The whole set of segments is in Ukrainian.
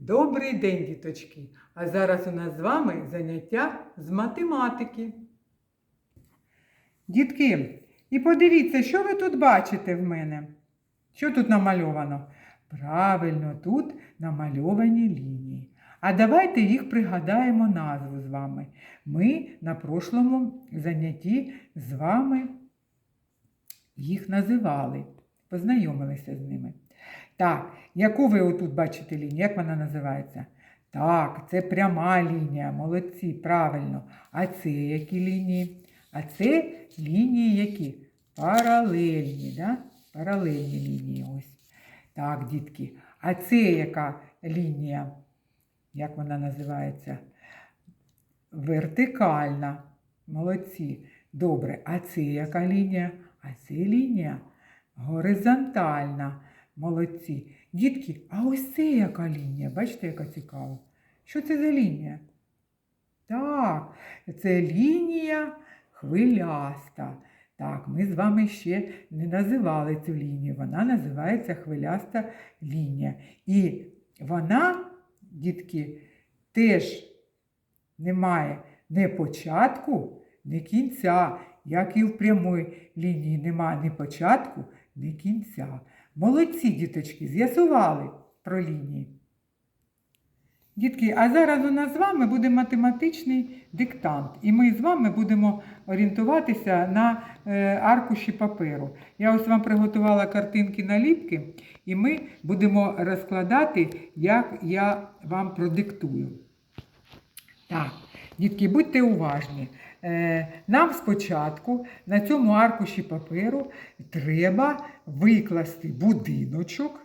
Добрий день, діточки! А зараз у нас з вами заняття з математики. Дітки, і подивіться, що ви тут бачите в мене? Що тут намальовано? Правильно, тут намальовані лінії. А давайте їх пригадаємо назву з вами. Ми на прошлому занятті з вами їх називали, познайомилися з ними. Так, яку ви отут бачите лінію? Як вона називається? Так, це пряма лінія, молодці, правильно. А це які лінії? А це лінії які? Паралельні, да? Паралельні лінії ось. Так, дітки. А це яка лінія? Як вона називається? Вертикальна. Молодці. Добре. А це яка лінія? А це лінія горизонтальна. Молодці. Дітки, а ось це яка лінія? Бачите, яка цікава? Що це за лінія? Так, це лінія хвиляста. Так, ми з вами ще не називали цю лінію. Вона називається хвиляста лінія. І вона, дітки, теж не має ні початку, ні кінця, як і в прямої лінії немає ні початку, ні кінця. Молодці, діточки, з'ясували про лінії. Дітки, а зараз у нас з вами буде математичний диктант, і ми з вами будемо орієнтуватися на е, аркуші паперу. Я ось вам приготувала картинки наліпки, і ми будемо розкладати, як я вам продиктую. Так, дітки, будьте уважні. Е, Нам спочатку на цьому аркуші паперу треба викласти будиночок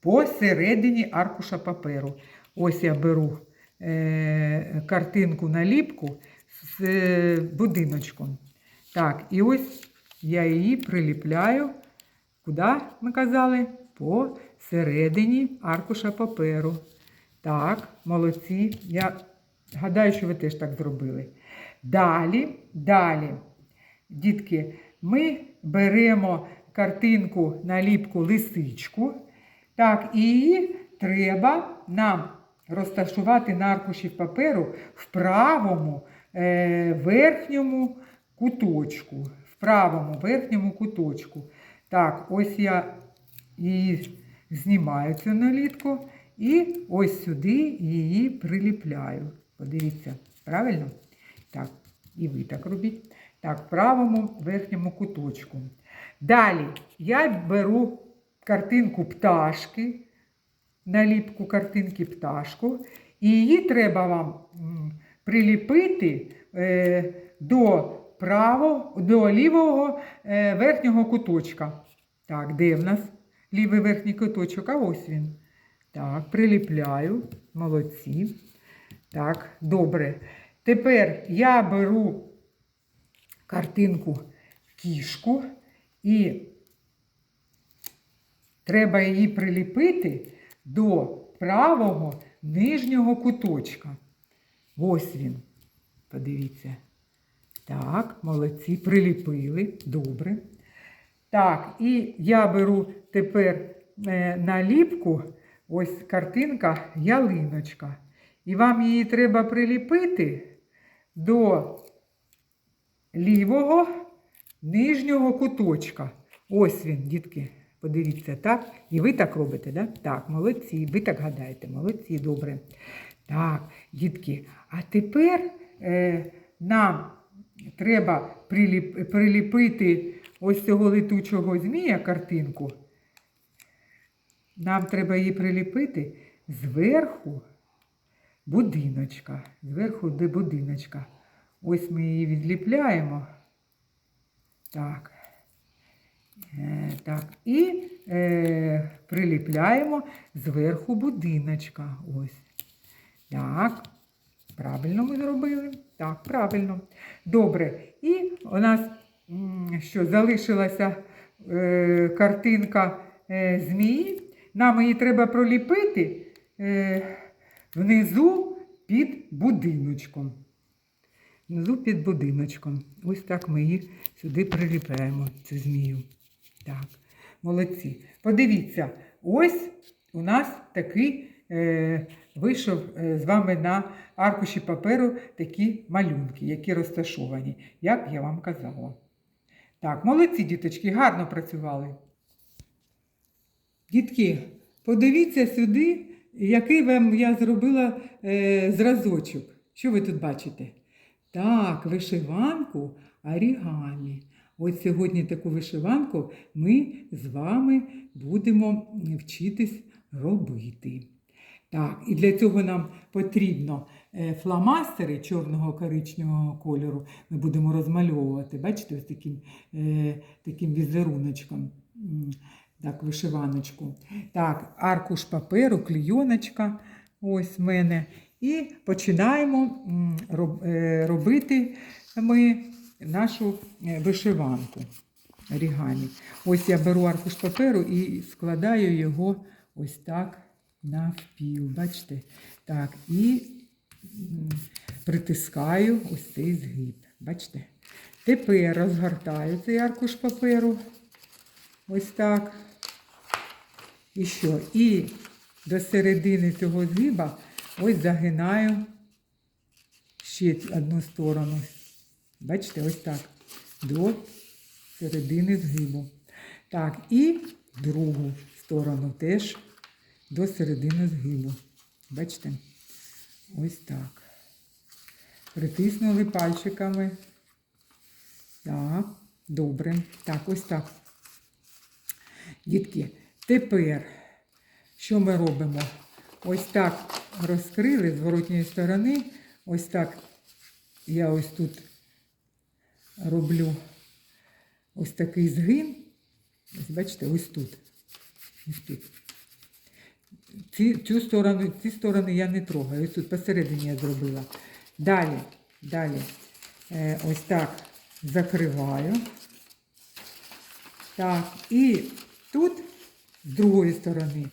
посередині аркуша паперу. Ось я беру е, картинку наліпку з е, будиночком. Так, і ось я її приліпляю. Куди ми казали? Посередині аркуша паперу. Так, молодці. Я гадаю, що ви теж так зробили. Далі, далі, дітки, ми беремо картинку наліпку лисичку. Так, і її треба нам розташувати на аркуші паперу в правому е, верхньому куточку. В правому верхньому куточку. Так, ось я її знімаю цю налітку і ось сюди її приліпляю. Подивіться, правильно? Так, і ви так робіть. Так, в правому верхньому куточку. Далі я беру картинку пташки, наліпку картинки пташку, і її треба вам приліпити е, до правого, до лівого е, верхнього куточка. Так, де в нас лівий верхній куточок? А ось він. Так, приліпляю. Молодці. Так, добре. Тепер я беру картинку кішку і треба її приліпити до правого нижнього куточка. Ось він. Подивіться. Так, молодці, приліпили. Добре. Так, і я беру тепер е, наліпку, ось картинка ялиночка. І вам її треба приліпити до лівого нижнього куточка. Ось він, дітки. Подивіться, так? І ви так робите, да? Так, молодці. Ви так гадаєте, молодці, добре. Так, дітки. А тепер е, нам треба приліп, приліпити ось цього летучого змія картинку. Нам треба її приліпити зверху будиночка. Зверху до будиночка. Ось ми її відліпляємо. Так. Е, так. І е, приліпляємо зверху будиночка. Ось. Так. Правильно ми зробили? Так, правильно. Добре. І у нас що залишилася е, картинка е, змії. Нам її треба проліпити е, внизу під будиночком. Внизу під будиночком. Ось так ми її сюди приліпляємо, цю змію. Так, молодці. Подивіться, ось у нас такий е, вийшов е, з вами на аркуші паперу такі малюнки, які розташовані, як я вам казала. Так, молодці, діточки, гарно працювали. Дітки, подивіться сюди, який вам я зробила е, зразочок. Що ви тут бачите? Так, вишиванку орігамі. Ось сьогодні таку вишиванку ми з вами будемо вчитись робити. Так, і для цього нам потрібно е, фломастери чорного коричневого кольору. Ми будемо розмальовувати, бачите, ось таким, е, таким візеруночком. Так, вишиваночку. Так, аркуш паперу, клійоночка. Ось в мене. І починаємо е, робити ми нашу е, вишиванку орігамі. Ось я беру аркуш паперу і складаю його ось так навпіл. Бачите? Так, і притискаю ось цей згиб. Бачите? Тепер розгортаю цей аркуш паперу. Ось так. І що? І до середини цього згиба ось загинаю ще одну сторону. Бачите, ось так. До середини згибу. Так, і другу сторону теж до середини згибу. Бачите? Ось так. Притиснули пальчиками. Так, добре. Так, ось так. Дітки, тепер що ми робимо? Ось так розкрили з воротньої сторони. Ось так я ось тут роблю ось такий згин. Ось бачите, ось тут. Ось тут. Ці, цю сторону, ці сторони я не трогаю. Ось тут посередині я зробила. Далі, далі. Е, ось так закриваю. Так, і тут з другої сторони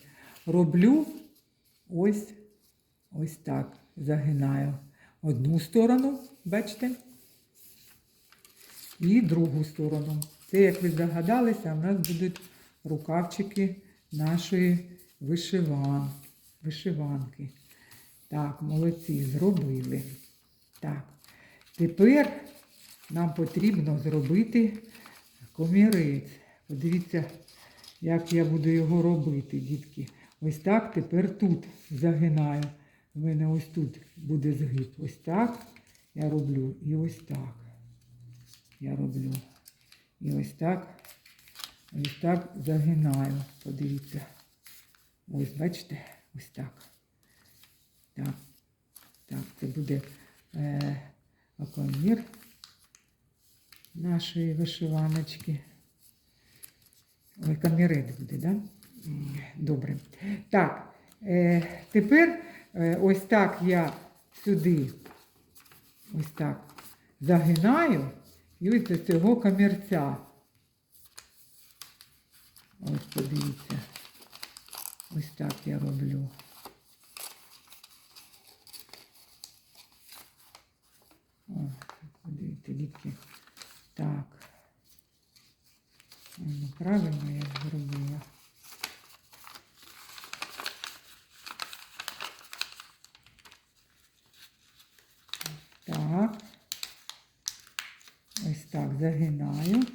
роблю ось ось так. Загинаю одну сторону, бачите? І другу сторону. Це, як ви здогадалися, в нас будуть рукавчики нашої вишиван, вишиванки. Так, молодці, зробили. Так, тепер нам потрібно зробити комірець. Подивіться, як я буду його робити, дітки. Ось так тепер тут загинаю. У мене ось тут буде згиб. Ось так я роблю. І ось так. Я роблю. І ось так. Ось так загинаю. Подивіться. Ось, бачите? Ось так. Так. Так, це буде е, окомір нашої вишиваночки. Ой, камірець буде, да? Добре. Так, е, тепер е, ось так я сюди ось так загинаю і ось до цього камірця. Ось подивіться. Ось так я роблю. О, подивіться, дітки. Так. Ну, правильно я зробила. Так. Ось так загинаю.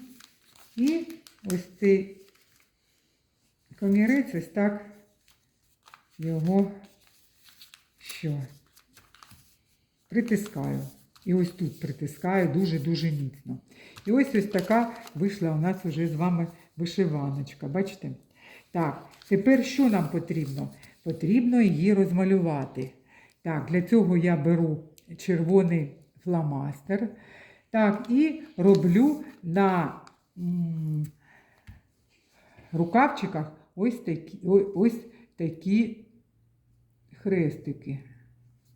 І ось цей комірець ось так його що? Притискаю. І ось тут притискаю дуже-дуже міцно. І ось ось така вийшла у нас вже з вами вишиваночка. Бачите? Так, тепер що нам потрібно? Потрібно її розмалювати. Так, для цього я беру червоний фломастер. Так, і роблю на рукавчиках ось такі, ось такі хрестики.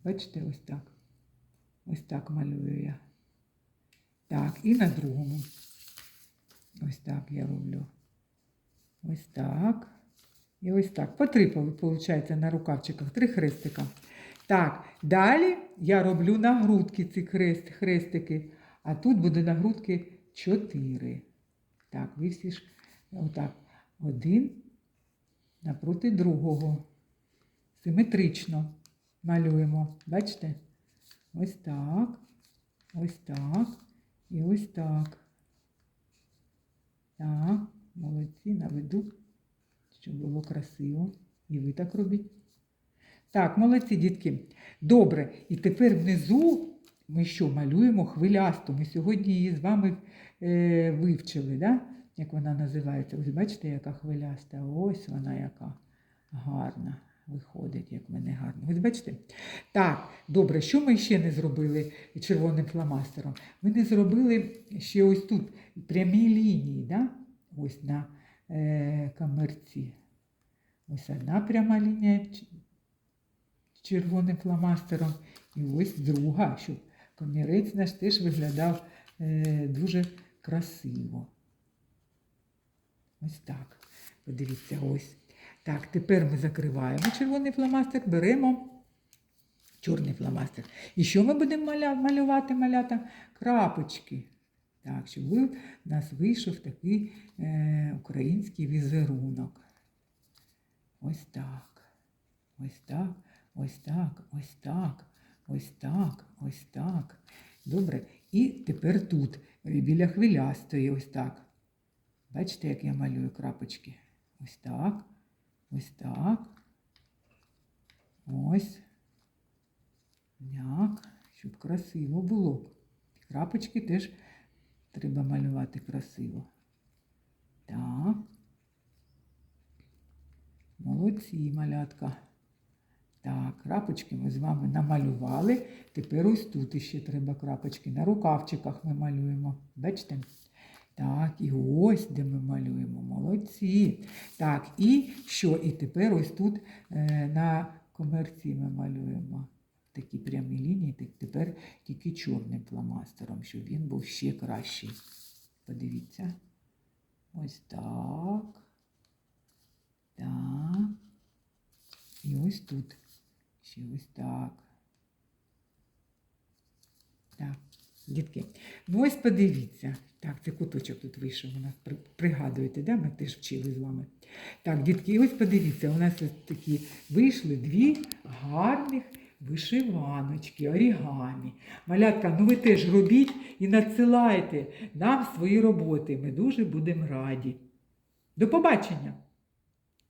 Бачите, ось так. Ось так малюю я. Так, і на другому. Ось так я роблю. Ось так. І ось так. По три, виходить, на рукавчиках. Три хрестика. Так, далі я роблю на грудки ці хрест, хрестики. А тут буде на грудки чотири. Так, ви всі ж отак. Один напроти другого. Симетрично. малюємо. Бачите? Ось так, ось так і ось так. Так, молодці, наведу, щоб було красиво. І ви так робіть. Так, молодці, дітки. Добре. І тепер внизу ми що малюємо хвилясту. Ми сьогодні її з вами е, вивчили, да? як вона називається. Ось бачите, яка хвиляста. Ось вона яка гарна. Виходить, як мене гарно. Ось бачите? Так, добре, що ми ще не зробили червоним фломастером? Ми не зробили ще ось тут прямі лінії, да? ось на е, камерці. Ось одна пряма лінія червоним фломастером, і ось друга, щоб комірець наш теж виглядав е, дуже красиво. Ось так. Подивіться, ось. Так, тепер ми закриваємо червоний фломастер, беремо чорний фломастер. І що ми будемо малювати, малята? Крапочки. Так, щоб в нас вийшов такий е, український візерунок. Ось так. Ось так, ось так, ось так, ось так, ось так. Добре. І тепер тут, е, біля хвилястої, ось так. Бачите, як я малюю крапочки? Ось так, ось так. Ось. Так, щоб красиво було. Крапочки теж треба малювати красиво. Так. Молодці, малятка. Так, крапочки ми з вами намалювали. Тепер ось тут іще треба крапочки. На рукавчиках ми малюємо. Бачите? Так, і ось де ми малюємо. Молодці. Так, і що? І тепер ось тут е, на комерції ми малюємо такі прямі лінії. Так, Тепер тільки чорним фломастером, щоб він був ще кращий. Подивіться. Ось так. Так. І ось тут. Ще ось так. Так, дітки. Ну ось подивіться. Так, це куточок тут вийшов. У нас при- пригадуєте, да? ми теж вчили з вами. Так, дітки, ось подивіться, у нас ось такі вийшли дві гарних вишиваночки, орігамі. Малятка, ну ви теж робіть і надсилайте нам свої роботи. Ми дуже будемо раді. До побачення!